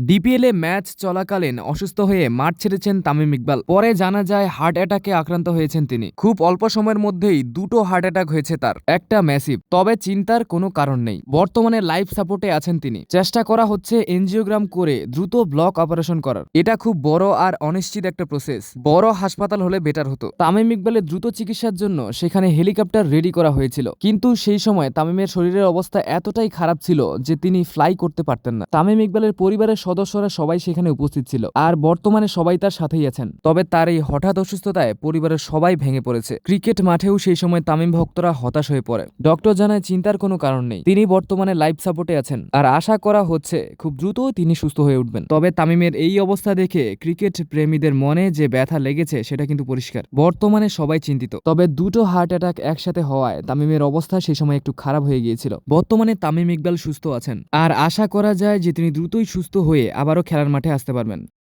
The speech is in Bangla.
ডিপিএল ম্যাচ চলাকালীন অসুস্থ হয়ে মাঠ ছেড়েছেন তামিম ইকবাল। পরে জানা যায় হার্ট অ্যাটাকে আক্রান্ত হয়েছেন তিনি। খুব অল্প সময়ের মধ্যেই দুটো হার্ট অ্যাটাক হয়েছে তার। একটা ম্যাসিভ। তবে চিন্তার কোনো কারণ নেই। বর্তমানে লাইফ সাপোর্টে আছেন তিনি। চেষ্টা করা হচ্ছে এনজিওগ্রাম করে দ্রুত ব্লক অপারেশন করার। এটা খুব বড় আর অনিশ্চিত একটা প্রসেস বড় হাসপাতাল হলে বেটার হতো। তামিম ইকবালের দ্রুত চিকিৎসার জন্য সেখানে হেলিকপ্টার রেডি করা হয়েছিল। কিন্তু সেই সময় তামিমের শরীরের অবস্থা এতটাই খারাপ ছিল যে তিনি ফ্লাই করতে পারতেন না। তামিম ইকবালের পরিবারের সদস্যরা সবাই সেখানে উপস্থিত ছিল। আর বর্তমানে সবাই তার সাথেই আছেন। তবে তার এই হঠাৎ অসুস্থতায় পরিবারের সবাই ভেঙে পড়েছে। ক্রিকেট মাঠেও সেই সময় তামিম ভক্তরা হতাশ হয়ে পড়ে। ডক্টর জানায় চিন্তার কোনো কারণ নেই। তিনি বর্তমানে লাইফ সাপোর্টে আছেন। আর আশা করা হচ্ছে খুব দ্রুত তিনি সুস্থ হয়ে উঠবেন। তবে তামিমের এই অবস্থা দেখে ক্রিকেট প্রেমীদের মনে যে ব্যথা লেগেছে, সেটা কিন্তু পরিষ্কার। বর্তমানে সবাই চিন্তিত। তবে দুটো হার্ট অ্যাটাক একসাথে হওয়ায় তামিমের অবস্থা সেই সময় একটু খারাপ হয়ে গিয়েছিল। বর্তমানে তামিম ইকবাল সুস্থ আছেন। আর আশা করা যায় যে তিনি দ্রুতই সুস্থ হয়ে আবারও খেলার মাঠে আসতে পারবেন।